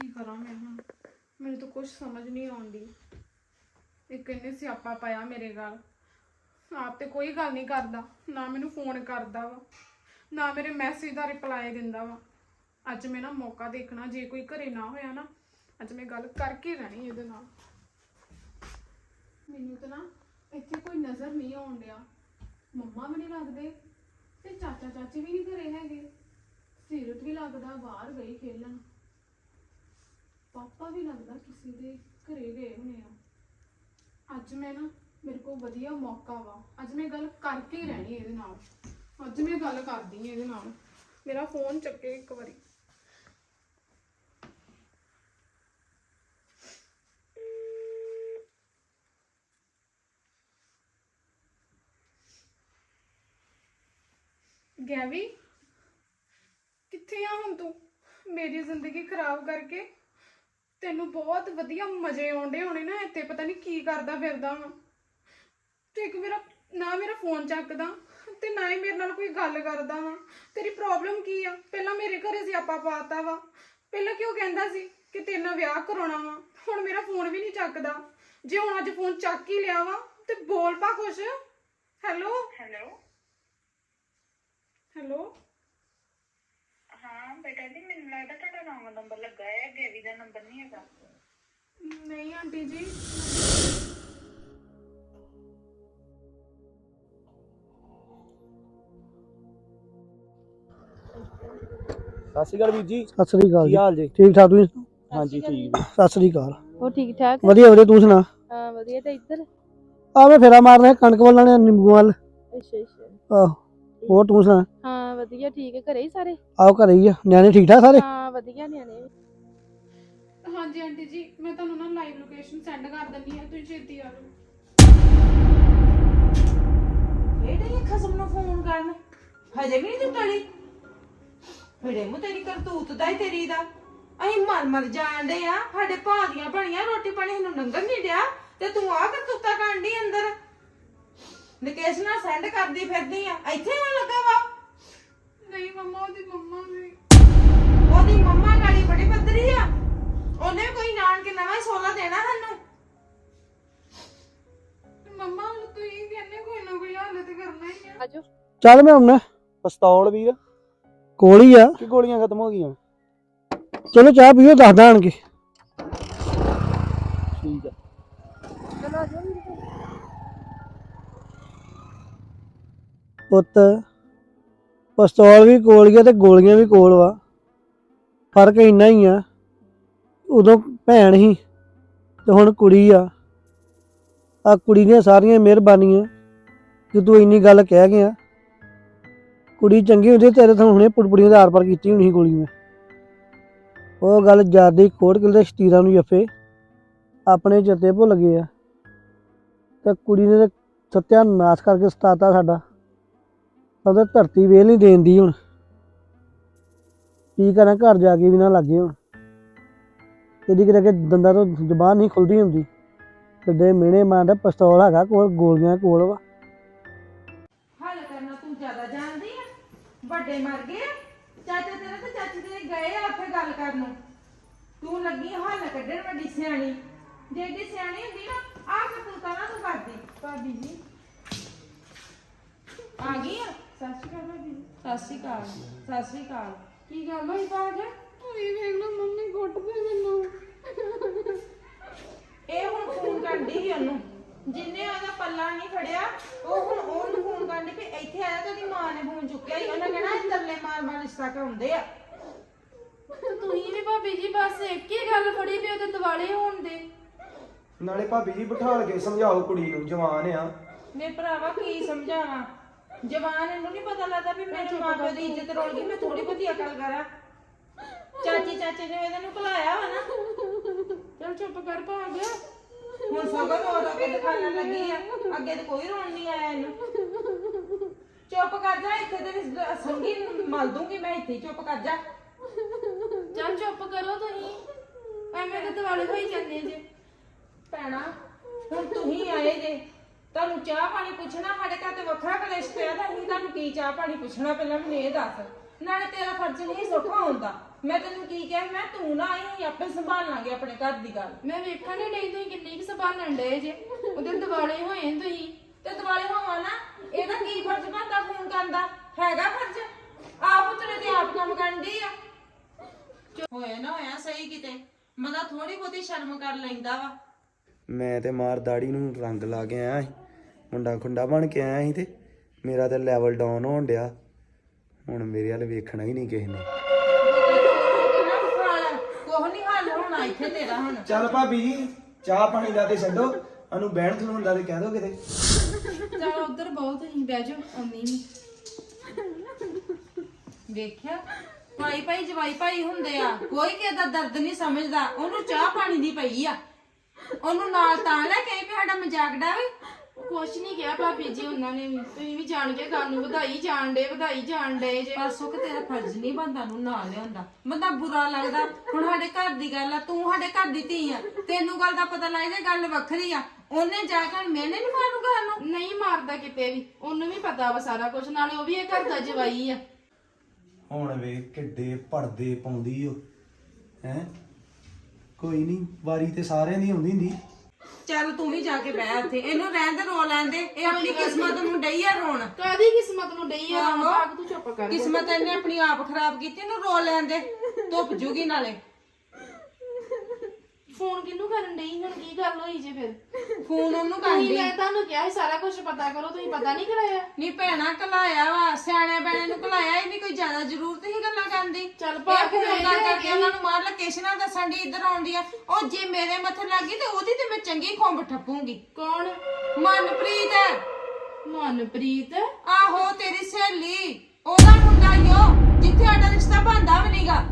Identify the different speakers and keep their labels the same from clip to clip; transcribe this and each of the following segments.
Speaker 1: ਕੀ ਕਰਾਂ ਮੈਂ ਹੁਣ? ਮੈਨੂੰ ਤਾਂ ਕੁਝ ਸਮਝ ਨਹੀਂ ਆਉਂਦੀ। ਇੱਕ ਇਹਨੇ ਸਿਆਪਾ ਪਾਇਆ ਮੇਰੇ ਗੱਲ ਆਪ ਤੇ ਕੋਈ ਗੱਲ ਨਹੀਂ ਕਰਦਾ। ਨਾ ਮੈਨੂੰ ਫੋਨ ਕਰਦਾ ਵਾ। ਨਾ ਮੇਰੇ ਮੈਸੇਜ ਦਾ ਰਿਪਲਾਈ ਦਿੰਦਾ ਵਾ। ਅੱਜ ਮੈਂ ਨਾ ਮੌਕਾ ਦੇਖਣਾ, ਜੇ ਕੋਈ ਘਰੇ ਨਾ ਹੋਇਆ ਨਾ, ਅੱਜ ਮੈਂ ਗੱਲ ਕਰਕੇ ਰਹਿਣੀ ਇਹਦੇ ਨਾਲ। ਮੈਨੂੰ ਤਾਂ ਨਾ ਇੱਥੇ ਕੋਈ ਨਜ਼ਰ ਨਹੀਂ ਆਉਣ ਡਿਆ। ਮੰਮਾ ਵੀ ਨਹੀਂ ਲੱਗਦੇ ਤੇ ਚਾਚਾ ਚਾਚੀ ਵੀ ਨਹੀਂ ਘਰੇ ਹੈਗੇ। ਸੀਰਤ ਵੀ ਲੱਗਦਾ, ਬਾਹਰ ਗਈ ਖੇਲਣ। ਪਾਪਾ ਵੀ ਲੱਗਦਾ ਕਿਸੇ ਦੇ ਘਰੇ ਗਏ ਹੋਣੇ ਆ। ਅੱਜ ਮੈਂ ਨਾ, ਮੇਰੇ ਕੋਲ ਵਧੀਆ ਮੌਕਾ ਵਾ। ਅੱਜ ਮੈਂ ਗੱਲ ਕਰਕੇ ਹੀ ਰਹਿਣੀ ਇਹਦੇ ਨਾਲ। ਅੱਜ ਮੈਂ ਗੱਲ ਕਰਦੀ ਹਾਂ ਇਹਦੇ ਨਾਲ। ਮੇਰਾ ਫੋਨ ਚੱਕੇ ਇੱਕ ਵਾਰੀ। ਗੈਵੀ, ਕਿੱਥੇ ਆ ਹੁਣ ਤੂੰ? ਮੇਰੀ ਜ਼ਿੰਦਗੀ ਖਰਾਬ ਕਰਕੇ ਤੈਨੂੰ ਬਹੁਤ ਵਧੀਆ ਮਜ਼ੇ ਆਉਂਦੇ ਹੋਣੇ ਨਾ ਇੱਥੇ ਪਤਾ ਨਹੀਂ ਕੀ ਕਰਦਾ ਫਿਰਦਾ ਵਾਂ। ਤੇ ਇੱਕ ਮੇਰਾ ਨਾ ਮੇਰਾ ਫੋਨ ਚੱਕਦਾ ਤੇ ਨਾ ਹੀ ਮੇਰੇ ਨਾਲ ਕੋਈ ਗੱਲ ਕਰਦਾ ਵਾ। ਤੇਰੀ ਪ੍ਰੋਬਲਮ ਕੀ ਆ? ਪਹਿਲਾਂ ਮੇਰੇ ਘਰੇ ਸੀ ਆਪਾ ਪਾਤਾ ਵਾ। ਪਹਿਲਾਂ ਕਿਉਂ ਕਹਿੰਦਾ ਸੀ ਕਿ ਤੇਰੇ ਨਾਲ ਵਿਆਹ ਕਰਾਉਣਾ ਵਾ? ਹੁਣ ਮੇਰਾ ਫੋਨ ਵੀ ਨਹੀਂ ਚੱਕਦਾ। ਜੇ ਹੁਣ ਅੱਜ ਫੋਨ ਚੱਕ ਹੀ ਲਿਆ ਵਾ ਤੇ ਬੋਲ ਪਾ ਕੁਛ। ਹੈਲੋ
Speaker 2: ਹੈਲੋ
Speaker 1: ਹੈਲੋ
Speaker 2: ਹਾਂ ਬੇਟਾ ਜੀ ਮੈਨੂੰ ਲੱਗਦਾ ਤੁਹਾਡਾ ਰੌਂਗ ਨੰਬਰ ਲੱਗਾ ਹੈ ਗੇਵੀ ਦਾ ਨੰਬਰ ਨਹੀਂ ਹੈਗਾ।
Speaker 1: ਨਹੀਂ ਆਂਟੀ ਜੀ।
Speaker 3: ਸਤਿ ਸ਼੍ਰੀ ਅਕਾਲ ਵੀਰ ਜੀ।
Speaker 4: ਸਤਿ ਸ੍ਰੀ ਅਕਾਲ
Speaker 3: ਕੀ
Speaker 4: ਜੀ।
Speaker 3: ਹਾਲ ਜੀ?
Speaker 4: ਠੀਕ ਠਾਕ ਤੁਸੀਂ? ਸੁਣਾਓ?
Speaker 3: ਹਾਂਜੀ ਠੀਕ। ਜੀ
Speaker 4: ਸਤਿ ਸ੍ਰੀ ਅਕਾਲ।
Speaker 5: ਉਹ ਠੀਕ ਠਾਕ?
Speaker 4: ਵਧੀਆ ਵਧੀਆ ਤੂੰ ਸੁਣਾ?
Speaker 5: ਹਾਂ ਵਧੀਆ ਤੇ ਇੱਧਰ?
Speaker 4: ਆ ਮੈਂ ਫੇਰਾ ਮਾਰ ਰਿਹਾ ਕਣਕ ਵੱਲ ਲਾਣੇ ਨਿੰਬੂ ਵੱਲ।
Speaker 5: ਅੱਛਾ ਅੱਛਾ।
Speaker 4: ਆਹ ਹੋਰ ਤੂੰ ਸੁਣਾ?
Speaker 5: ਹਾਂ ਵਧੀਆ ਠੀਕ ਹੈ ਘਰੇ ਹੀ ਸਾਰੇ?
Speaker 4: ਆਓ ਘਰੇ ਹੀ ਆ ਨਿਆਣੇ ਠੀਕ ਠਾਕ ਸਾਰੇ?
Speaker 5: ਹਾਂ ਵਧੀਆ ਨਿਆਣੇ। ਵੀ।
Speaker 1: ਹਾਂਜੀ ਆਂਟੀ ਜੀ ਮੈਂ ਤੁਹਾਨੂੰ ਨਾ ਲਾਈਵ ਲੋਕੇਸ਼ਨ ਸੈਂਡ ਕਰ ਦਿੰਦੀ ਹਾਂ ਤੁਸੀਂ ਛੇਤੀ ਆ ਜਾਓ।
Speaker 6: ਕਿਹੜੇ ਖਸਮ ਨੂੰ ਫੋਨ ਕਰਨ? ਹਜੇ ਵੀ ਨਹੀਂ ਤੂੰ ਟਲੀ ਫੜੇ ਮੂੰ ਤੇਰੀ ਕਰਤੂਤ ਦਾ ਹੀ ਤੇਰੀ ਦਾ। ਅਸੀਂ ਮਰ ਮਰ ਜਾਣਦੇ ਆ ਸਾਡੇ ਭਾਦੀਆਂ ਬਣੀਆਂ ਰੋਟੀ ਪਾਣੀ ਨੂੰ ਨੰਗਰ ਨਹੀਂ ਡਿਆ ਤੇ ਤੂੰ ਆ ਕਰਤੂਤਾ ਕਾਂਡੀ ਅੰਦਰ? ਲੋਕੇਸ਼ਨਾਂ ਸੈਂਡ ਕਰਦੀ ਫਿਰਦੀ ਆ ਇੱਥੇ ਆ ਲੱਗਾ ਵਾ?
Speaker 4: ਚੱਲ ਮੈਂ ਹੁਣ
Speaker 3: ਪਿਸਤੌਲ ਵੀਰ।
Speaker 4: ਕੋਲ ਹੀ ਆ।
Speaker 3: ਕਿ ਗੋਲੀਆਂ ਖਤਮ ਹੋ ਗਈਆਂ?
Speaker 4: ਚਲੋ ਚਾਹ ਪੀਓ ਦੱਸਦਾ ਆਣ ਕੇ
Speaker 3: ਠੀਕ ਆ।
Speaker 4: ਪੁੱਤ ਪਿਸਤੌਲ ਵੀ ਕੋਲ ਗਿਆ ਤੇ ਗੋਲੀਆਂ ਵੀ ਕੋਲ ਵਾ। ਫ਼ਰਕ ਇੰਨਾ ਹੀ ਆ। ਉਦੋਂ ਭੈਣ ਸੀ ਤੇ ਹੁਣ ਕੁੜੀ ਆ। ਆ ਕੁੜੀ ਦੀਆਂ ਸਾਰੀਆਂ ਮਿਹਰਬਾਨੀਆਂ ਕਿ ਤੂੰ ਇੰਨੀ ਗੱਲ ਕਹਿ ਗਿਆ। ਕੁੜੀ ਚੰਗੀ ਹੁੰਦੀ ਤੇਰੇ ਤੋਂ ਹੁਣੇ ਪੁੜਪੁੜੀਆਂ ਦੇ ਆਰ ਪਾਰ ਕੀਤੀ ਹੋਣੀ ਸੀ ਗੋਲੀ ਮੈਂ। ਉਹ ਗੱਲ ਜ਼ਿਆਦਾ ਕੋੜ ਕਿਲਦੇ ਸ਼ਤੀਰਾਂ ਨੂੰ ਜੱਫੇ, ਆਪਣੇ ਚੇਤੇ ਭੁੱਲ ਗਏ ਆ। ਤੇ ਕੁੜੀ ਨੇ ਤੇ ਸਤਿਆਨਾਸ਼ ਕਰਕੇ ਸਤਾਤਾ ਸਾਡਾ। ਉਹਦੇ ਧਰਤੀ ਵੇਲ ਨਹੀਂ ਦੇਂਦੀ ਹੁਣ। ਕੀ ਕਰਾਂ, ਘਰ ਜਾ ਕੇ ਵੀ ਨਾ ਲੱਗੇ ਹੁਣ। ਕਦੀ ਕਿਤੇ ਕਿ ਦੰਦਾਂ ਤੋਂ ਜ਼ਬਾਨ ਨਹੀਂ ਖੁੱਲਦੀ ਹੁੰਦੀ। ਕਿੱਡੇ ਮਿਹਣੇ ਮਾਰਦਾ ਪਿਸਤੌਲ ਹੈਗਾ ਕੋਲ, ਗੋਲੀਆਂ ਕੋਲ ਵਾ।
Speaker 6: ਵੱਡੇ ਮਰ ਗਏ ਆ। ਚਾਚਾ ਤੇਰਾ ਤੇ ਚਾਚੀ ਤੇਰੇ ਗਏ ਆ ਉੱਥੇ ਗੱਲ ਕਰਨ ਨੂੰ। ਤੂੰ ਲੱਗੀ ਹੱਲ ਕੱਢਣ ਵੱਡੀ ਸਿਆਣੀ। ਜੇ ਏਡੀ ਸਿਆਣੀ ਹੁੰਦੀ ਨਾ ਆਹ ਕਰਤੂਤਾਂ ਨਾ ਤੂੰ ਕਰਦੀ।
Speaker 1: ਭਾਬੀ ਜੀ।
Speaker 6: ਆ ਗਈ ਆ?
Speaker 1: ਸਤਿ ਸ਼੍ਰੀ ਅਕਾਲ ਭਾਬੀ ਜੀ।
Speaker 6: ਸਤਿ ਸ਼੍ਰੀ ਅਕਾਲ ਸਤਿ ਸ਼੍ਰੀ ਅਕਾਲ।
Speaker 1: ਕੀ ਗੱਲ ਹੋਈ ਭਾਗ ਤੁਸੀਂ ਵੇਖ ਲਓ ਮੰਮੀ ਕੁੱਟਦੇ ਮੈਨੂੰ।
Speaker 6: ਇਹ ਹੁਣ ਫੋਨ ਕਰਦੀ ਸੀ ਉਹਨੂੰ। ਜਿੰਨੇ ਉਹਦਾ ਪੱਲਾ ਨਹੀਂ ਫੜਿਆ ਉਹ ਹੁਣ ਉਹਨੂੰ ਫੋਨ ਕਰਨੀ ਵੀ ਇੱਥੇ ਆਇਆ ਤੇ ਉਹਦੀ ਮਾਂ ਨੇ ਫੋਨ ਚੁੱਕਿਆ ਹੀ ਉਹਨੇ ਕਹਿਣਾ ਇਹ ਤਰਲੇ ਮਾਰ ਮਾਰ ਰਿਸ਼ਤਾ ਕਰਾਉਂਦੇ ਆ।
Speaker 5: ਤੁਸੀਂ ਵੀ ਭਾਬੀ ਜੀ ਬਸ ਇੱਕ ਹੀ ਗੱਲ ਫੜੀ ਵੀ ਉਹਦੇ ਦਿਵਾਲੇ ਹੋਣ ਦੇ।
Speaker 3: ਨਾਲੇ ਭਾਬੀ ਜੀ ਬਿਠਾਲ ਕੇ ਸਮਝਾਓ ਕੁੜੀ ਨੂੰ ਜਵਾਨ ਆ।
Speaker 6: ਮੇ ਭਰਾਵਾ ਕੀ ਸਮਝਾਵਾਂ? ਜਵਾਨ ਇਹਨੂੰ ਨਹੀਂ ਪਤਾ ਲੱਗਦਾ ਵੀ ਮੇਰੇ ਮਾਂ ਪਿਓ ਦੀ ਇੱਜ਼ਤ ਰੋਲ ਗਈ ਮੈਂ ਥੋੜੀ ਬਹੁਤੀ ਅਕਲ ਕਰਾਂ। ਚਾਚੀ ਚਾਚੇ ਨੇ ਇਹਦੇ ਨੂੰ ਭੁਲਾਇਆ ਵਾ ਨਾ।
Speaker 1: ਚਲ ਚੁੱਪ ਕਰ ਭਾਗ।
Speaker 6: ਹੁਣ ਸਗੋਂ ਰੋ ਰੋ ਕੇ ਦਿਖਾਉਣ ਲੱਗੀ ਆ। ਅੱਗੇ ਤੇ ਕੋਈ ਰੋਣ ਨਹੀਂ ਆਇਆ ਇਹਨੂੰ। ਚੁੱਪ ਕਰ ਜਾ ਇੱਥੇ ਤੇਰੀ ਸੰਗੀ ਮਲ ਦੂੰਗੀ ਮੈਂ ਇੱਥੇ ਹੀ, ਚੁੱਪ ਕਰ ਜਾ।
Speaker 5: ਚੱਲ ਚੁੱਪ ਕਰੋ ਤੁਸੀਂ। ਐਵੇਂ ਤੇ ਦਿਵਾਲੇ ਹੋਈ ਜਾਂਦੇ ਜੇ।
Speaker 6: ਭੈਣਾ ਹੁਣ ਤੁਸੀਂ ਆਏ ਜੇ ਤੁਹਾਨੂੰ ਚਾਹ ਪਾਣੀ ਪੁੱਛਣਾ ਸਾਡੇ ਘਰ ਤੇ ਵੱਖਰਾ ਕਲੇਸ਼ ਪਿਆ ਤਾਂ ਅਸੀਂ ਤੁਹਾਨੂੰ ਕੀ ਚਾਹ ਪਾਣੀ ਪੁੱਛਣਾ ਪਹਿਲਾਂ ਮੈਨੂੰ ਇਹ ਦੱਸ। ਨਾਲੇ ਤੇਰਾ ਫਰਜ਼ ਨਹੀਂ ਸੌਖਾ ਹੁੰਦਾ ਮੈਂ ਤੈਨੂੰ ਕੀ ਕਿਹਾ ਮੈਂ ਤੂੰ ਨਾ ਆਈ ਅਸੀਂ ਆਪੇ ਸੰਭਾਲ ਲਾਂਗੇ ਆਪਣੇ ਘਰ ਦੀ ਗੱਲ।
Speaker 5: ਮੈਂ ਵੇਖਣ ਨਹੀਂ ਡਈ ਤੁਸੀਂ ਕਿੰਨੀ ਕੁ ਸੰਭਾਲਣ ਡਏ ਜੇ। ਉਹਦੇ ਦਿਵਾਲੇ ਹੋਏ ਨੇ ਤੁਸੀਂ।
Speaker 6: ਤੇ ਦੁਆਲੇ ਹੋਵਾਂ ਨਾ ਇਹਦਾ ਕੀ ਫਰਜ਼ ਬਣਦਾ ਫੋਨ ਕਰਨ ਦਾ? ਹੈਗਾ ਫਰਜ਼? ਆਪ ਤੇਰੇ ਤੇ ਆਪ ਕੰਮ ਕਰਨ ਦੀ ਆ। ਹੋਇਆ ਨਾ ਹੋਇਆ ਸਹੀ ਕਿਤੇ। ਬੰਦਾ ਥੋੜੀ ਬਹੁਤੀ ਸ਼ਰਮ ਕਰ ਲੈਂਦਾ ਵਾ।
Speaker 3: ਮੈਂ ਤੇ ਮਾਰ ਦਾੜੀ ਨੂੰ ਰੰਗ ਲਾ ਕੇ ਆਇਆ ਸੀ ਮੁੰਡਾ ਖੁੰਡਾ ਬਣ ਕੇ ਆਇਆ ਸੀ ਤੇ ਮੇਰਾ ਤੇ ਲੈਵਲ ਡਾਊਨ ਹੋਣ ਡਿਆ। ਹੁਣ ਮੇਰੇ ਵੱਲ ਵੇਖਣਾ ਹੀ ਨਹੀਂ ਕਿਸੇ ਨੇ
Speaker 6: ਕੋਹ ਨਹੀਂ ਹੱਲ ਹੋਣਾ ਇੱਥੇ ਤੇਰਾ ਹੁਣ।
Speaker 3: ਚੱਲ ਭਾਬੀ ਜੀ ਚਾਹ ਪਾਣੀ ਦਾ ਤੇ ਛੱਡੋ। ਅਨੂੰ ਬਹਿਣ ਖਲੋਣ ਦਾ ਤੇ ਕਹਿ ਦੋ ਕਿਤੇ।
Speaker 5: ਚਲ ਉਧਰ ਬਹੁਤ ਹੀ ਬਹਿ ਜਾਓ ਆਉਣੀ ਨਹੀਂ
Speaker 6: ਵੇਖਿਆ? ਭਾਈ ਭਾਈ ਜਵਾਈ ਭਾਈ ਹੁੰਦੇ ਆ। ਕੋਈ ਕਿਸੇ ਦਾ ਦਰਦ ਨਹੀਂ ਸਮਝਦਾ। ਉਹਨੂੰ ਚਾਹ ਪਾਣੀ ਦੀ ਪਈ ਆ। ਉਹਨੂੰ ਨਾਲ ਤਾਂ ਲੈ ਕੇ ਵੀ ਸਾਡਾ ਮਜ਼ਾਕ ਡਾਵੇ
Speaker 5: ਕੁਛ ਨਹੀਂ ਕਿਹਾ ਭਾਬੀ ਜੀ ਉਹਨਾਂ ਨੇ ਵੀ। ਤੁਸੀਂ ਵੀ ਜਾਣ ਕੇ ਗੱਲ ਨੂੰ ਵਧਾਈ ਜਾਣ ਡੇ ਵਧਾਈ ਜਾਣ ਡੇ ਜੇ।
Speaker 6: ਪਰ ਸੁੱਖ ਤੇਰਾ ਫਰਜ਼ ਨਹੀਂ ਬੰਦਾ ਨੂੰ ਨਾਲ ਲਿਆਉਂਦਾ? ਬੰਦਾ ਬੁਰਾ ਲੱਗਦਾ। ਹੁਣ ਸਾਡੇ ਘਰ ਦੀ ਗੱਲ ਆ ਤੂੰ ਸਾਡੇ ਘਰ ਦੀ ਧੀ ਆ। ਤੈਨੂੰ ਗੱਲ ਦਾ ਪਤਾ ਲੱਗ ਜਾ ਗੱਲ ਵੱਖਰੀ ਆ। ਉਹਨੇ ਜਾ ਕੇ ਮੈਨੇ ਨਹੀਂ ਮਾਰੂਗਾ ਸਾਨੂੰ
Speaker 5: ਨਹੀਂ ਮਾਰਦਾ ਕਿਤੇ ਵੀ। ਉਹਨੂੰ ਵੀ ਪਤਾ ਵਾ ਸਾਰਾ ਕੁਝ ਨਾਲੇ ਉਹ ਵੀ ਇਹ ਘਰ ਦਾ ਜਵਾਈ ਆ।
Speaker 3: ਹੁਣ ਵੇਖ ਕਿੱਡੇ ਪੜਦੇ ਪਾਉਂਦੀ ਓ। ਹੈ? ਕੋਈ ਨਹੀਂ ਵਾਰੀ ਤੇ ਸਾਰਿਆਂ ਦੀ ਹੁੰਦੀ ਹੁੰਦੀ।
Speaker 6: ਚੱਲ ਤੂੰ ਵੀ ਜਾ ਕੇ ਬਹਿ ਉੱਥੇ। ਇਹਨੂੰ ਰਹਿਣ ਦੇ ਰੋ ਲੈਣ ਦੇ। ਇਹ ਆਪਣੀ ਕਿਸਮਤ ਨੂੰ ਡਈ ਆ ਰੋਣ।
Speaker 5: ਕਾਦੀ ਕਿਸਮਤ ਨੂੰ ਡਈ ਆ
Speaker 6: ਆਹੋ।
Speaker 5: ਭਾਗ ਤੂੰ ਚੁੱਪ ਕਰ।
Speaker 6: ਕਿਸਮਤ ਇਹਨੇ ਆਪਣੀ ਆਪ ਖਰਾਬ ਕੀਤੀ ਇਹਨੂੰ ਰੋ ਲੈਣ ਦੇ। ਧੁੱਪ ਜੂਗੀ ਨਾਲੇ।
Speaker 5: ਫੋਨ ਕਿਹਨੂੰ ਕਰਨ ਡਈ? ਹੁਣ ਕੀ ਗੱਲ ਹੋਈ ਜੇ ਫਿਰ?
Speaker 6: ਫੋਨ ਉਹਨੂੰ
Speaker 5: ਤੁਸੀਂ
Speaker 6: ਕਰਦੀ
Speaker 5: ਮੈਂ ਤੁਹਾਨੂੰ ਕਿਹਾ ਸੀ ਸਾਰਾ ਕੁਝ ਪਤਾ ਕਰੋ ਤੁਸੀਂ ਪਤਾ ਨਹੀਂ ਕਰਾਇਆ।
Speaker 6: ਨੀ ਭੈਣਾ ਕਲਾਇਆ ਵਾ ਸਿਆਣੇ ਬੈਣੇ ਨੂੰ ਕਲਾਇਆ ਇਹ ਨਹੀਂ ਕੋਈ ਜ਼ਿਆਦਾ ਜ਼ਰੂਰਤ ਹੀ ਗੱਲਾਂ ਕਰਨ ਦੀ।
Speaker 5: ਚੱਲ
Speaker 6: ਇਹ
Speaker 5: ਭਾਗ
Speaker 6: ਫੋਨ ਕਰਕੇ ਉਹਨਾਂ ਨੂੰ ਮਾਰ ਲੋਕੇਸ਼ਨਾਂ ਦੱਸਣ ਦੀ ਇੱਧਰ ਆਉਂਦੀ ਆ। ਉਹ ਜੇ ਮੇਰੇ ਮੱਥੇ ਲੱਗੀ ਤੇ ਉਹਦੀ ਤੇ ਮੈਂ ਚੰਗੀ ਖੁੰਬ ਠੱਪੂਗੀ।
Speaker 5: ਕੌਣ?
Speaker 6: ਮਨਪ੍ਰੀਤ।
Speaker 5: ਮਨਪ੍ਰੀਤ?
Speaker 6: ਆਹੋ ਤੇਰੀ ਸਹੇਲੀ। ਉਹਦਾ ਮੁੰਡਾ ਯੋ ਜਿੱਥੇ ਸਾਡਾ ਰਿਸ਼ਤਾ ਬੰਦਾ ਵੀ ਨਹੀਂਗਾ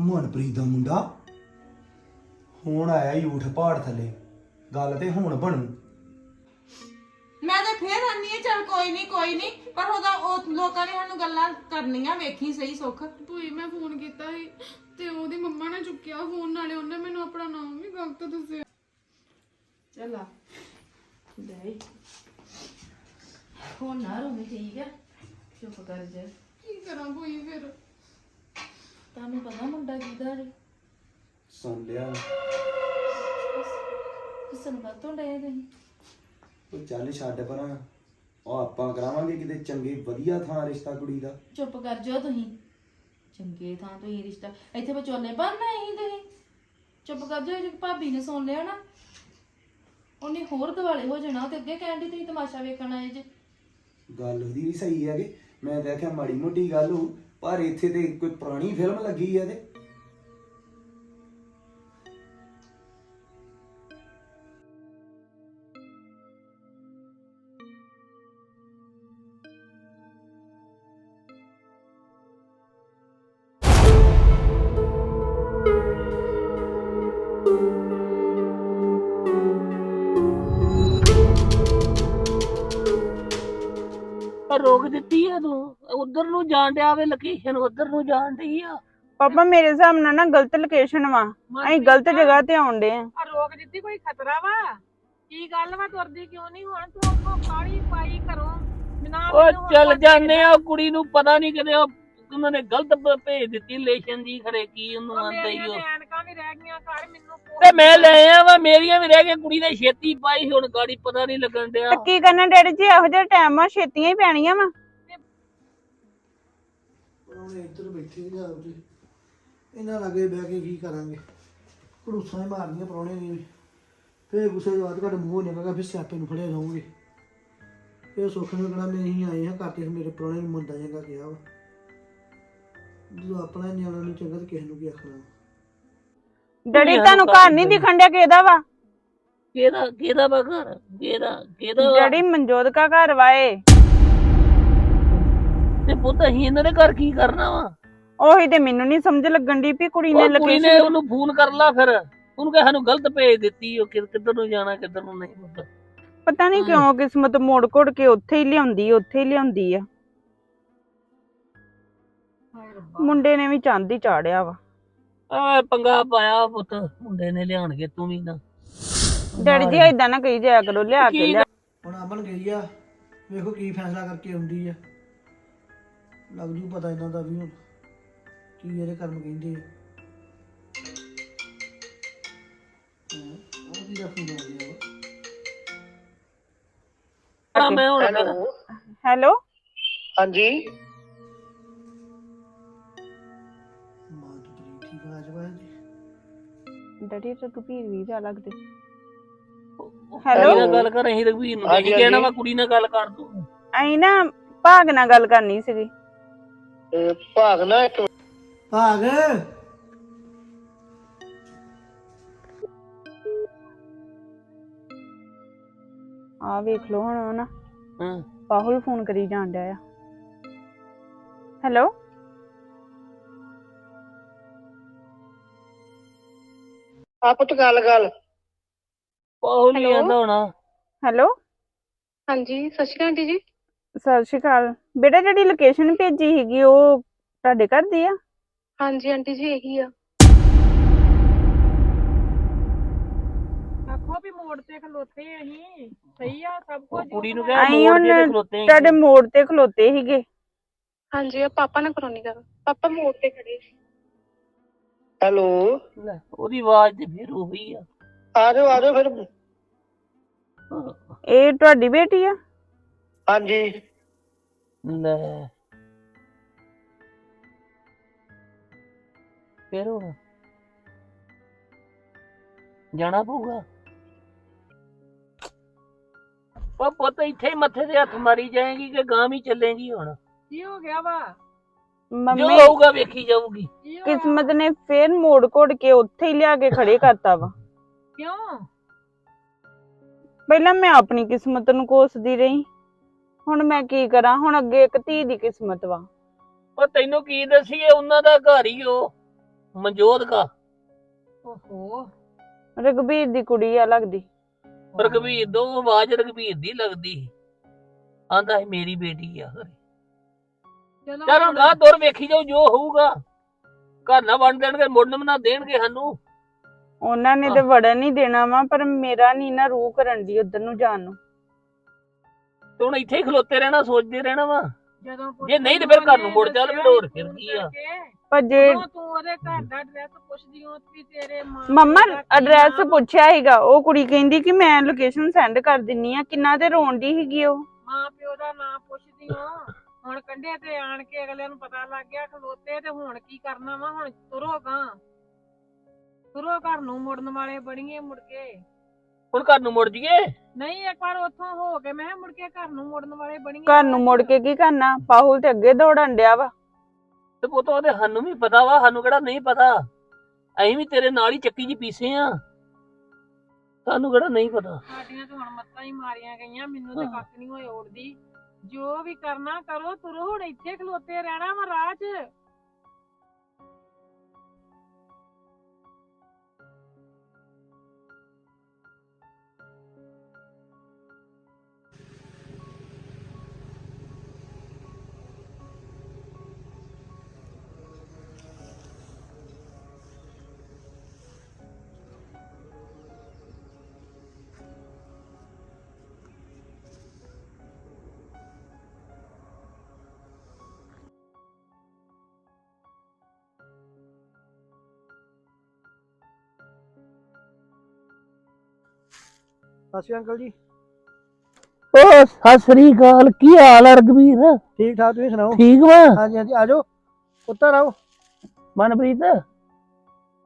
Speaker 3: ਮਨਪ੍ਰੀਤ ਦਾ ਮੁੰਡਾ? ਹੁਣ ਆਇਆ ਊਠ ਪਹਾੜ ਥੱਲੇ। ਗੱਲ ਤੇ ਹੁਣ ਬਣੂ।
Speaker 6: ਮੈਂ ਤਾਂ ਫੇਰ ਆਨੀ ਆ ਚੱਲ ਕੋਈ ਨਹੀਂ ਕੋਈ ਨਹੀਂ ਪਰ ਉਹਦਾ ਉਹ ਲੋਕਾਂ ਨੇ ਸਾਨੂੰ ਗੱਲਾਂ ਕਰਨੀਆਂ ਵੇਖੀ ਸਹੀ ਸੁੱਖ।
Speaker 1: ਭੂਈ ਮੈਂ ਫੋਨ ਕੀਤਾ ਸੀ ਤੇ ਉਹਦੀ ਮੰਮਾ ਨੇ ਚੁੱਕਿਆ ਫੋਨ ਨਾਲੇ ਉਹਨੇ ਮੈਨੂੰ ਆਪਣਾ ਨਾਮ ਵੀ ਗਲਤ ਦੱਸਿਆ।
Speaker 5: ਚੱਲ ਆ। ਦੇ ਹੁਣ ਨਾ ਰੋਵੇਂ ਠੀਕ ਹੈ ਚੁੱਪ ਕਰ ਜਾ।
Speaker 1: ਕੀ ਕਰਾਂ ਭੂਈ ਫਿਰ?
Speaker 5: ਤੁਹਾਨੂੰ ਪਤਾ ਮੁੰਡਾ ਕਿਹਦਾ ਰੇ
Speaker 3: ਸੁਣ ਲਿਆ।
Speaker 5: ਕਿਸਨ ਬਾਤੋਂ ਡੇ ਤੁਸੀਂ।
Speaker 3: ਉਹ ਚੱਲ ਛੱਡ ਪਰਾਂ। ਉਹ ਆਪਾਂ ਕਰਾਵਾਂਗੇ ਕਿਤੇ ਚੰਗੇ ਵਧੀਆ ਥਾਂ ਰਿਸ਼ਤਾ ਕੁੜੀ ਦਾ।
Speaker 5: ਚੁੱਪ ਕਰ ਜਾਓ ਤੁਸੀਂ। ਚੰਗੇ ਥਾਂ ਤੋਂ ਹੀ ਰਿਸ਼ਤਾ। ਇੱਥੇ ਵਿਚੋਲੇ ਬਣਨਾ ਹੀ ਤੁਸੀਂ। ਚੁੱਪ ਕਰ ਜਾਓ ਜੇ ਭਾਬੀ ਨੇ ਸੁਣ ਲਿਆ ਨਾ। ਉਹਨੇ ਹੋਰ ਦਿਵਾਲੇ ਹੋ ਜਾਣਾ ਤੇ ਅੱਗੇ ਕਹਿਣ ਦੀ ਤੁਸੀਂ ਤਮਾਸ਼ਾ ਵੇਖਣ ਆਏ ਜੇ।
Speaker 3: ਗੱਲ ਉਹਦੀ ਵੀ ਸਹੀ ਹੈ ਕਿ ਮੈਂ ਤਾਂ ਆਖਿਆ ਮਾੜੀ ਮੋਟੀ ਗੱਲ ਹੋ ਪਰ ਇੱਥੇ ਤੇ ਕੋਈ ਪੁਰਾਣੀ ਫਿਲਮ ਲੱਗੀ ਹੈ ਤੇ।
Speaker 7: ਰੋਕ ਦਿੱਤੀ ਆ ਤੂੰ। ਉਧਰ ਨੂੰ ਜਾਣ ਡਿਆ ਵੇ ਲੋਕੇਸ਼ਨ ਉਧਰ ਨੂੰ ਜਾਣ ਡਈ ਆ।
Speaker 8: ਪਾਪਾ ਮੇਰੇ ਹਿਸਾਬ ਨਾਲ ਨਾ ਗਲਤ ਲੋਕੇਸ਼ਨ ਵਾ। ਅਸੀਂ ਗਲਤ ਜਗ੍ਹਾ ਤੇ ਆਉਂਦੇ ਆ।
Speaker 7: ਆ ਰੋਕ ਦਿੱਤੀ ਕੋਈ ਖਤਰਾ ਵਾ? ਕੀ ਗੱਲ ਵਾ ਤੁਰਦੀ ਕਿਉਂ ਨਹੀਂ? ਹੁਣ ਤੂੰ ਅੱਗੋਂ ਪਾਣੀ ਪਾਈ ਕਰੋ। ਬਿਨਾ ਉਹ ਚੱਲ ਜਾਂਦੇ ਆ ਕੁੜੀ ਨੂੰ ਪਤਾ ਨਹੀਂ ਕਿਤੇ ਉਹ ਉਹਨਾਂ ਨੇ ਗਲਤ ਭ- ਭੇਜ ਦਿੱਤੀ ਲੇਸ਼ਨ ਦੀ ਖਰੇ ਕੀ ਉਹਨੂੰ ਆਂਦਾ ਹੀ ਉਹ।
Speaker 6: ਵੀ ਰਹਿ ਗਈਆਂ ਘਰ ਮੈਨੂੰ
Speaker 7: ਤੇ ਮੈਂ ਲੈ ਆ ਵਾ ਮੇਰੀਆਂ ਵੀ ਰਹਿ ਗਈਆਂ ਕੁੜੀ ਨੇ ਛੇਤੀ ਪਾਈ ਹੁਣ ਗਾੜੀ ਪਤਾ ਨਹੀਂ ਲੱਗਣ ਡਿਆ।
Speaker 8: ਤੇ ਕੀ ਕਰਨਾ ਡੈਡੀ ਜੀ ਇਹੋ ਜਿਹਾ ਟਾਈਮ ਆ ਛੇਤੀਆਂ ਹੀ ਪੈਣੀਆਂ ਵਾ।
Speaker 4: ਉਹਨੇ ਇੱਧਰ ਬੈਠੇ ਨੇ ਆਪ ਜੀ। ਇਹਨਾਂ ਲਾਗੇ ਬਹਿ ਕੇ ਕੀ ਕਰਾਂਗੇ? ਘੜੂਸਾਂ ਹੀ ਮਾਰਨੀਆਂ ਪਰੌਣੇ ਨੇ। ਵੀ ਫੇਰ ਗੁੱਸੇ ਦੇ ਬਾਅਦ ਘੜ ਮੂੰਹ ਨਿਕਲਗਾ ਫਿਰ ਸਿਆਪੇ ਨੂੰ ਫੜਿਆ ਜਾਊਂਗੇ। ਇਹ ਸੁੱਖ ਨੂੰ ਕਿਹੜਾ ਮੈਂ ਨਹੀਂ ਆਏ ਹਾਂ ਕਰਕੇ ਮੇਰੇ ਪਰੌਣੇ ਨੂੰ ਮੁੰਡਾ ਚੰਗਾ ਕਿਹਾ ਵਾ। ਜਦੋਂ ਆਪਣਾ ਨਿਆਣਾ ਨੂੰ ਚੰਗਾ ਤੇ ਕਿਸੇ ਨੂੰ ਕੀ ਆਖਣਾ।
Speaker 8: ਡੈਡੀ ਤੁਹਾਨੂੰ ਘਰ ਨਹੀਂ ਦਿਖਣ ਡਿਆ ਕਿਹਦਾ ਵਾ?
Speaker 7: ਕਿਹਦਾ ਕਿਹਦਾ ਵਾ ਘਰ? ਕਿਹਦਾ ਕਿਹਦਾ ਵਾ?
Speaker 8: ਡੈਡੀ ਮਨਜੋਤ ਕਾ ਘਰ ਵਾਏ
Speaker 7: ਤੇ ਪੁੱਤ ਅਸੀਂ ਇਹਨਾਂ ਦੇ ਘਰ ਕੀ ਕਰਨਾ ਵਾ?
Speaker 8: ਉਹੀ ਤੇ ਮੈਨੂੰ ਨਹੀਂ ਸਮਝ ਲੱਗਣ ਦੀ ਵੀ ਕੁੜੀ ਨੇ
Speaker 7: ਉਹ ਕੁੜੀ ਨੇ
Speaker 8: ਲੋਕੇਸ਼ਨ
Speaker 7: ਉਹਨੂੰ ਫੋਨ ਕਰ ਲਾ ਫਿਰ। ਉਹਨੂੰ ਕਹੇ ਸਾਨੂੰ ਗਲਤ ਭੇਜ ਦਿੱਤੀ ਉਹ ਕਿ- ਕਿੱਧਰ ਨੂੰ ਜਾਣਾ ਕਿੱਧਰ ਨੂੰ ਨਹੀਂ ਪੁੱਤ।
Speaker 8: ਪਤਾ ਨਹੀਂ ਕਿਉਂ ਕਿਸਮਤ ਮੋੜ ਘੋੜ ਕੇ ਉੱਥੇ ਹੀ ਲਿਆਉਂਦੀ ਉੱਥੇ ਹੀ ਲਿਆਉਂਦੀ ਆ। ਮੁੰਡੇ ਨੇ ਵੀ ਚੰਦ ਹੀ ਚਾੜਿਆ ਵਾ।
Speaker 7: ਆ ਪੰਗਾ ਪਾਇਆ ਪੁੱਤ ਮੁੰਡੇ ਨੇ ਲਿਆਣਗੇ ਤੂੰ ਵੀ ਨਾ।
Speaker 8: ਡੈਡੀ ਜੀ ਏਦਾਂ ਨਾ ਕਹੀ ਜਾਇਆ ਕਰੋ ਲਿਆ ਕੇ
Speaker 7: ਕੀ
Speaker 8: ਲਿਆ।
Speaker 4: ਹੁਣ ਅਮਨ ਗਈ ਆ ਵੇਖੋ ਕੀ ਫੈਸਲਾ ਕਰਕੇ ਆਉਂਦੀ ਆ। ਲੱਗ ਜੂ ਪਤਾ ਇਹਨਾਂ ਦਾ ਵੀ ਹੁਣ ਕੀ ਇਹਦੇ ਕਰਮ ਕਹਿੰਦੇ ਹਾਂ ਉਹ ਕੀ ਦਾ ਫੋਨ ਆ ਗਿਆ ਵਾ?
Speaker 7: ਆ ਮੈਂ ਹੁਣ
Speaker 8: ਹੈਲੋ।
Speaker 9: ਹਾਂਜੀ।
Speaker 4: ਤੋਂ ਤੇਰੀ ਠੀਕ ਆ ਜਵਾ ਜੀ
Speaker 8: ਡੈਡੀ ਰਘਬੀਰ ਵੀ ਜਾ ਲੱਗਦੇ। ਹੈਲੋ
Speaker 7: ਨਾਲ ਗੱਲ ਕਰ ਅਸੀਂ ਰਘਵੀਰ ਨੂੰ
Speaker 9: ਹਾਂਜੀ,
Speaker 7: ਕੀ ਕਹਿਣਾ
Speaker 9: ਹਾਂਜੀ।
Speaker 7: ਵਾ ਕੁੜੀ ਨਾਲ ਗੱਲ ਕਰ ਤੂੰ
Speaker 8: ਅਸੀਂ ਨਾ ਭਾਗ ਨਾਲ ਗੱਲ ਕਰਨੀ ਸੀਗੀ।
Speaker 9: ਇਹ ਭਾਗ ਨਾ ਇੱਕ
Speaker 4: ਭਾਗ?
Speaker 8: ਆ ਵੇਖ ਲਓ ਹੁਣ ਉਹ ਨਾ।
Speaker 7: ਹਾਂ।
Speaker 8: ਬਾਹੁਲ ਫੋਨ ਕਰੀ ਜਾਣ ਡਿਆ ਆ। ਹੈਲੋ
Speaker 9: ਆ ਪੁੱਤ ਗੱਲ ਗੱਲ।
Speaker 7: ਉਹ ਨਹੀਂ
Speaker 2: Hello?
Speaker 7: ਆਂਦਾ ਹੋਣਾ।
Speaker 8: ਹੈਲੋ?
Speaker 2: ਹਾਂਜੀ ਸਤਿ ਸ਼੍ਰੀ ਅਕਾਲ ਆਂਟੀ ਜੀ।
Speaker 8: ਸਤਿ ਸ਼੍ਰੀ ਅਕਾਲ। ਬੇਟਾ ਜਿਹੜੀ ਲੋਕੇਸ਼ਨ ਭੇਜੀ ਸੀਗੀ ਉਹ ਤੁਹਾਡੇ ਘਰ ਦੀ ਆ?
Speaker 2: ਹਾਂਜੀ ਆਂਟੀ ਜੀ ਇਹੀ ਆ।
Speaker 10: ਆਖੋ ਵੀ ਮੋੜ ਤੇ ਖਲੋਤੇ ਅਸੀਂ। ਸਹੀ ਆ ਸਭ ਕੁਝ।
Speaker 7: ਕੁੜੀ ਨੂੰ ਕਹਿ ਮੋੜ
Speaker 8: ਹੁਣ
Speaker 7: ਖਲੋਤੇ
Speaker 8: ਤੁਹਾਡੇ ਮੋੜ ਤੇ ਖਲੋਤੇ ਸੀਗੇ।
Speaker 2: ਹਾਂਜੀ ਆ ਪਾਪਾ ਨਾਲ ਕਰਾਉਣੀ ਗੱਲ ਪਾਪਾ ਮੋੜ ਤੇ ਖੜੇ ਸੀ।
Speaker 9: ਹੈਲੋ।
Speaker 7: ਲੈ, ਉਹਦੀ ਆਵਾਜ਼ ਤੇ ਫਿਰ ਉਹੀ ਆ।
Speaker 9: ਆ ਜਾਓ ਆ ਜਾਓ ਫਿਰ।
Speaker 8: ਇਹ ਤੁਹਾਡੀ ਬੇਟੀ ਆ?
Speaker 9: ਹਾਂਜੀ।
Speaker 7: ਲੈ। ਫਿਰ ਹੁਣ? ਜਾਣਾ ਪਊਗਾ? ਉਹ ਪੁੱਤ ਇੱਥੇ ਹੀ ਮੱਥੇ ਤੇ ਹੱਥ ਮਾਰੀ ਜਾਏਗੀ ਕਿ ਗਾਂ ਵੀ ਚੱਲੇਗੀ ਹੁਣ?
Speaker 10: ਕੀ ਹੋ ਗਿਆ ਵਾ?
Speaker 7: ਜੋ
Speaker 8: ਮੰਮੀ
Speaker 7: ਹੋਊਗਾ ਵੇਖੀ ਜਾਊਗੀ?
Speaker 8: ਕਿਸਮਤ ਨੇ ਫੇਰ ਮੋੜ ਘੋੜ ਕੇ ਉੱਥੇ ਹੀ ਲਿਆ ਕੇ ਖੜੇ ਕਰਤਾ ਵਾ।
Speaker 10: ਕਿਉਂ?
Speaker 8: ਪਹਿਲਾਂ ਮੈਂ ਆਪਣੀ ਕਿਸਮਤ ਨੂੰ ਕੋਸਦੀ ਰਹੀ। ਹੁਣ ਮੈਂ ਕੀ ਕਰਾਂ? ਹੁਣ ਅੱਗੇ ਇੱਕ ਧੀ ਦੀ ਕਿਸਮਤ ਵਾ।
Speaker 7: ਉਹ ਤੈਨੂੰ ਕੀ ਦਸੀਏ? ਉਹਨਾਂ ਦਾ ਘਰ ਹੀ ਉਹ ਮਨਜੋਤ ਦਾ।
Speaker 10: ਓਹੋ।
Speaker 8: ਰਘਬੀਰ ਦੀ ਕੁੜੀ ਆ ਲੱਗਦੀ।
Speaker 7: ਰਘਵੀਰ ਦੋ ਆਵਾਜ਼ ਰਘਵੀਰ ਦੀ ਲੱਗਦੀ। ਆਂਦਾ ਹੈ ਮੇਰੀ ਬੇਟੀ ਆ।
Speaker 10: ਚਲੋ
Speaker 7: ਚਲ ਗਾਂ ਤੁਰ ਵੇਖੀ ਜਾਓ ਜੋ ਹੋਊਗਾ। ਘਰ ਨਾ ਵੰਡ ਦੇਣਗੇ ਮੁੰਡਮ ਨਾ ਦੇਣਗੇ ਸਾਨੂੰ।
Speaker 8: ਉਹਨਾਂ ਨੇ ਤੇ। ਵੜਨ ਨਹੀਂ ਦੇਣਾ ਵਾ ਪਰ ਮੇਰਾ ਨਹੀਂ ਨਾ ਰੂਹ ਕਰਨ ਦੀ ਉਧਰ ਨੂੰ ਜਾਣ ਨੂੰ।
Speaker 7: ਤੇ ਹੁਣ ਇੱਥੇ ਹੀ ਖਲੋਤੇ ਰਹਿਣਾ ਸੋਚਦੇ ਰਹਿਣਾ ਵਾ।
Speaker 10: ਜਦੋਂ
Speaker 7: ਜੇ ਨਹੀਂ ਤੇ ਫਿਰ ਘਰ ਨੂੰ ਮੁੜ ਚੱਲ, ਫਿਰ ਹੋਰ ਫਿਰ ਕੀ ਆ?
Speaker 8: ਪਰ ਜੇ
Speaker 10: ਜਦੋਂ ਤੂੰ ਉਹਦੇ ਘਰ ਦਾ ਐਡਰੈਸ ਪੁੱਛਦੀ ਹੋ ਵੀ ਤੇਰੇ ਮਾਂ
Speaker 8: ਮੰਮਾ
Speaker 10: ਪਿਓ ਦਾ ਕੀ
Speaker 8: ਐਡਰੈਸ
Speaker 10: ਨਾਮ?
Speaker 8: ਪੁੱਛਿਆ ਸੀਗਾ ਉਹ ਕੁੜੀ ਕਹਿੰਦੀ ਕਿ ਮੈਂ ਲੋਕੇਸ਼ਨ ਸੈਂਡ ਕਰ ਦਿੰਨੀ ਆ ਕਿੰਨਾ ਤੇ ਰੋਣ ਦੀ ਸੀਗੀ ਉਹ?
Speaker 10: ਮਾਂ ਪਿਓ ਦਾ ਨਾਂ ਪੁੱਛਦੀ ਹੋ ਹੁਣ ਕੰਢੇ ਤੇ ਆਣ ਕੇ ਅਗਲਿਆਂ ਨੂੰ ਪਤਾ ਲੱਗ ਗਿਆ ਖਲੋਤੇ ਤੇ ਹੁਣ ਕੀ ਕਰਨਾ ਵਾ ਹੁਣ ਤੁਰੋ ਗਾਂ ਤੁਰੋ ਘਰ ਨੂੰ ਮੁੜਨ ਵਾਲੇ ਬੜੀਏ ਮੁੜ ਕੇ।
Speaker 7: ਹੁਣ ਘਰ ਨੂੰ ਮੁੜ ਜੀਏ
Speaker 10: ਨਹੀਂ ਇੱਕ ਵਾਰ ਉੱਥੋਂ ਹੋ ਕੇ ਮੈਂ ਕਿਹਾ ਮੁੜ ਕੇ ਘਰ ਨੂੰ ਮੁੜਨ ਵਾਲੇ ਬਣੀਏ
Speaker 8: ਘਰ ਨੂੰ ਮੁੜ ਕੇ ਕੀ ਕਰਨਾ? ਪਾਹੁਲ ਤੇ ਅੱਗੇ ਦੌੜਨ ਡਿਆ ਵਾ।
Speaker 7: ਤੇ ਪੁੱਤ ਉਹਦੇ ਸਾਨੂੰ ਵੀ ਪਤਾ ਵਾ ਸਾਨੂੰ ਕਿਹੜਾ ਨਹੀਂ ਪਤਾ। ਅਸੀਂ ਵੀ ਤੇਰੇ ਨਾਲ ਹੀ ਚੱਕੀ ਜੀ ਪੀਸੇ ਆ। ਸਾਨੂੰ ਕਿਹੜਾ ਨਹੀਂ ਪਤਾ।
Speaker 10: ਸਾਡੀਆਂ ਤਾਂ ਹੁਣ ਮੱਤਾਂ ਹੀ ਮਾਰੀਆਂ ਗਈਆਂ ਮੈਨੂੰ ਤੇ। ਕੱਖ ਨਹੀਂ ਹੋਏ ਉੜਦੀ ਜੋ ਵੀ ਕਰਨਾ ਕਰੋ ਤੁਰੋ ਹੁਣ ਇੱਥੇ ਖਲੋਤੇ ਰਹਿਣਾ ਵਾ ਰਾਹ 'ਚ।
Speaker 4: ਸਤਿ ਸ਼੍ਰੀ ਅਕਾਲ ਅੰਕਲ ਜੀ।
Speaker 7: ਓ ਸਤਿ ਸ੍ਰੀ ਅਕਾਲ ਕੀ ਹਾਲ ਹੈ ਰਗਵੀਰ
Speaker 4: ਠੀਕ ਠਾਕ ਤੁਸੀਂ ਸੁਣਾਓ?
Speaker 7: ਠੀਕ ਵਾ?
Speaker 4: ਹਾਂਜੀ ਹਾਂਜੀ ਆ ਜਾਓ। ਉੱਤਰ ਆਓ।
Speaker 7: ਮਨਪ੍ਰੀਤ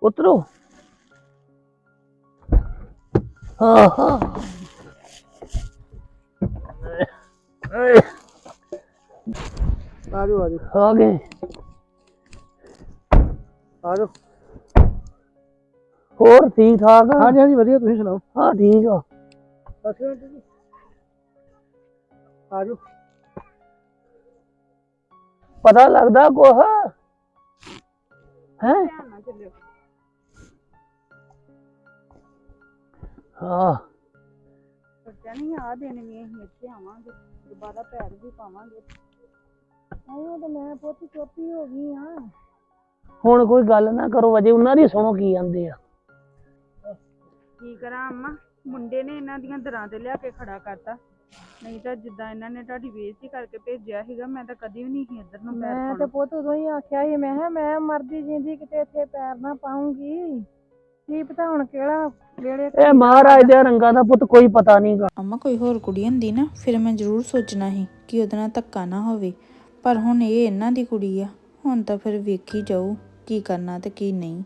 Speaker 7: ਉਤਰੋ। ਹਾਂ ਹਾਂ।
Speaker 4: ਆ ਜਾਓ।
Speaker 7: ਆ ਗਏ।
Speaker 4: ਆ ਜਾਓ।
Speaker 7: ਹੋਰ ਠੀਕ ਠਾਕ ਆ?
Speaker 4: ਹਾਂਜੀ ਹਾਂਜੀ ਵਧੀਆ ਤੁਸੀਂ ਸੁਣਾਓ?
Speaker 7: ਹਾਂ ਠੀਕ ਆ।
Speaker 4: ਸਤਿ ਸ਼੍ਰੀ ਅਕਾਲ ਜੀ। ਆ ਜਾਓ।
Speaker 7: ਪਤਾ ਲੱਗਦਾ ਕੁਛ? ਹੈ? ਹਾਂ।
Speaker 8: ਸੋਚਿਆ ਨਹੀਂ ਆ ਦਿਨ ਵੀ ਅਸੀਂ ਇੱਥੇ ਆਵਾਂਗੇ ਦੁਬਾਰਾ ਪੈਰ ਵੀ ਪਾਵਾਂਗੇ। ਉਹ ਤਾਂ ਮੈਂ ਪੁੱਤ ਚੋਪੀ ਹੋ ਗਈ ਆ।
Speaker 7: ਹੁਣ ਕੋਈ ਗੱਲ ਨਾ ਕਰੋ ਅਜੇ ਉਹਨਾਂ ਦੀ ਸੁਣੋ ਕੀ ਜਾਂਦੇ ਆ।
Speaker 8: ਕੀ ਕਰਾਂ ਅੰਮਾ? ਮੁੰਡੇ ਨੇ ਇਹਨਾਂ ਦੀਆਂ ਦਰਾਂ ਤੇ ਲਿਆ ਕੇ ਖੜਾ ਕਰਤਾ। ਨਹੀਂ ਤਾਂ ਜਿੱਦਾਂ ਇਹਨਾਂ ਨੇ ਤੁਹਾਡੀ ਬੇਇੱਜ਼ਤੀ ਕਰਕੇ ਭੇਜਿਆ ਸੀਗਾ ਮੈਂ ਤਾਂ ਕਦੀ ਵੀ ਨਹੀਂ ਸੀ ਇੱਧਰ ਨੂੰ ਪੈਰ
Speaker 10: ਮੈਂ ਤੇ
Speaker 8: ਪਾਉਣਾ।
Speaker 10: ਪੁੱਤ ਉਦੋਂ ਹੀ ਆਖਿਆ ਸੀ ਮੈਂ ਕਿਹਾ ਮੈਂ ਮਰਦੀ ਜਿੰਦੀ ਕਿਤੇ ਇੱਥੇ ਪੈਰ ਨਾ ਪਾਉਂਗੀ। ਕੀ ਪਤਾ ਹੁਣ ਕਿਹੜਾ ਵੇਲੇ
Speaker 7: ਇਹ ਮਹਾਰਾਜ ਦੇ ਰੰਗਾਂ ਦਾ ਪੁੱਤ ਕੋਈ ਪਤਾ ਨਹੀਂਗਾ
Speaker 11: ਅਮਾ ਕੋਈ ਹੋਰ ਕੁੜੀ ਹੁੰਦੀ ਨਾ ਫਿਰ ਮੈਂ ਜ਼ਰੂਰ ਸੋਚਣਾ ਸੀ ਕਿ ਉਹਦੇ ਨਾਲ ਧੱਕਾ ਨਾ ਹੋਵੇ। ਪਰ ਹੁਣ ਇਹ ਇਹਨਾਂ ਦੀ ਕੁੜੀ ਆ ਹੁਣ ਤਾਂ ਫਿਰ ਵੇਖੀ ਜਾਊ ਕੀ ਕਰਨਾ ਤੇ ਕੀ ਨਹੀਂ।